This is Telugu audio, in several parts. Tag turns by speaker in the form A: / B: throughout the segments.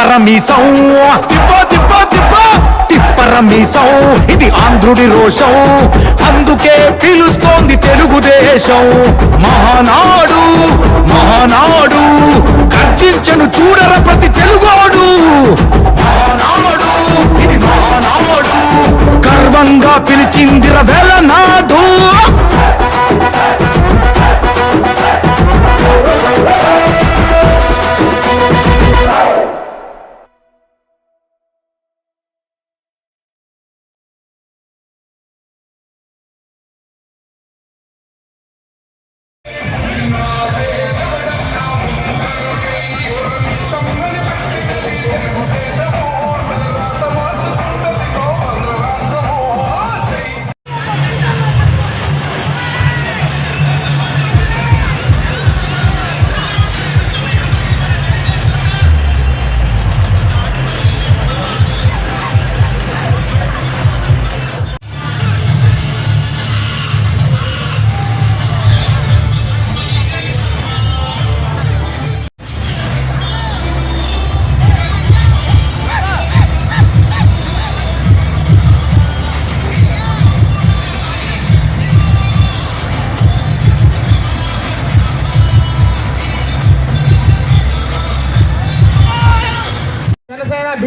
A: తిప్పరమీసం తిప్ప తిప్ప తిప్ప. తిప్పరమీసం ఇది ఆంధ్రుడి రోషం. అందుకే పిలుస్తోంది తెలుగుదేశం. మహానాడు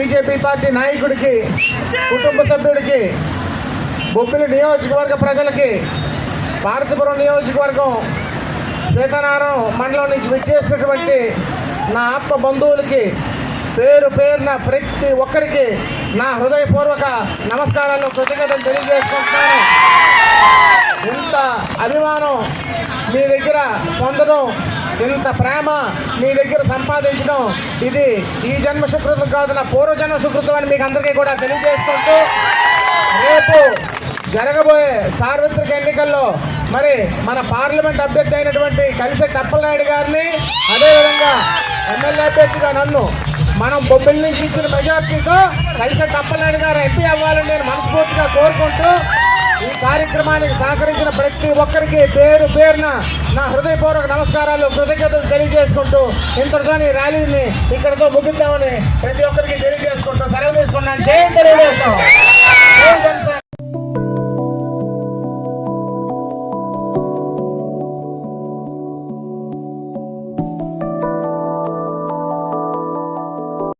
B: బీజేపీ పార్టీ నాయకుడికి కుటుంబ సభ్యుడికి బొబ్బిలి నియోజకవర్గ ప్రజలకి భారతపురం నియోజకవర్గం సీతారామం మండలం నుంచి విచ్చేసినటువంటి నా ఆత్మ బంధువులకి పేరు పేరున ప్రతి ఒక్కరికి నా హృదయపూర్వక నమస్కారాలు కృతజ్ఞతలు తెలియజేసుకుంటున్నాను. ఇంత అభిమానం మీ దగ్గర పొందడం ఇంత ప్రేమ మీ దగ్గర సంపాదించడం ఇది ఈ జన్మ సుకృతం కాదు నా పూర్వజన్మ సుకృతం అని మీకు అందరికీ కూడా తెలియజేసుకుంటూ రేపు జరగబోయే సార్వత్రిక ఎన్నికల్లో మరి మన పార్లమెంట్ అభ్యర్థి అయినటువంటి కలిసే టప్పలనాయుడు గారిని అదేవిధంగా ఎమ్మెల్యే అభ్యర్థిగా నన్ను మనం బొబ్బిలి నుంచి ఇచ్చిన మెజార్టీతో కలిసే తప్పనాయుడు గారు ఎంపీ అవ్వాలని నేను మనస్ఫూర్తిగా కోరుకుంటూ ఈ కార్యక్రమానికి సహకరించిన ప్రతి ఒక్కరికి పేరు పేరున నా హృదయపూర్వక నమస్కారాలు కృతజ్ఞతలు తెలియజేసుకుంటూ ఇంతటితో ఈ ర్యాలీని ఇక్కడితో ముగిద్దామని ప్రతి ఒక్కరికి తెలియజేసుకుంటూ సెలవు తీసుకున్నాను. జయం తెలియజేస్తాం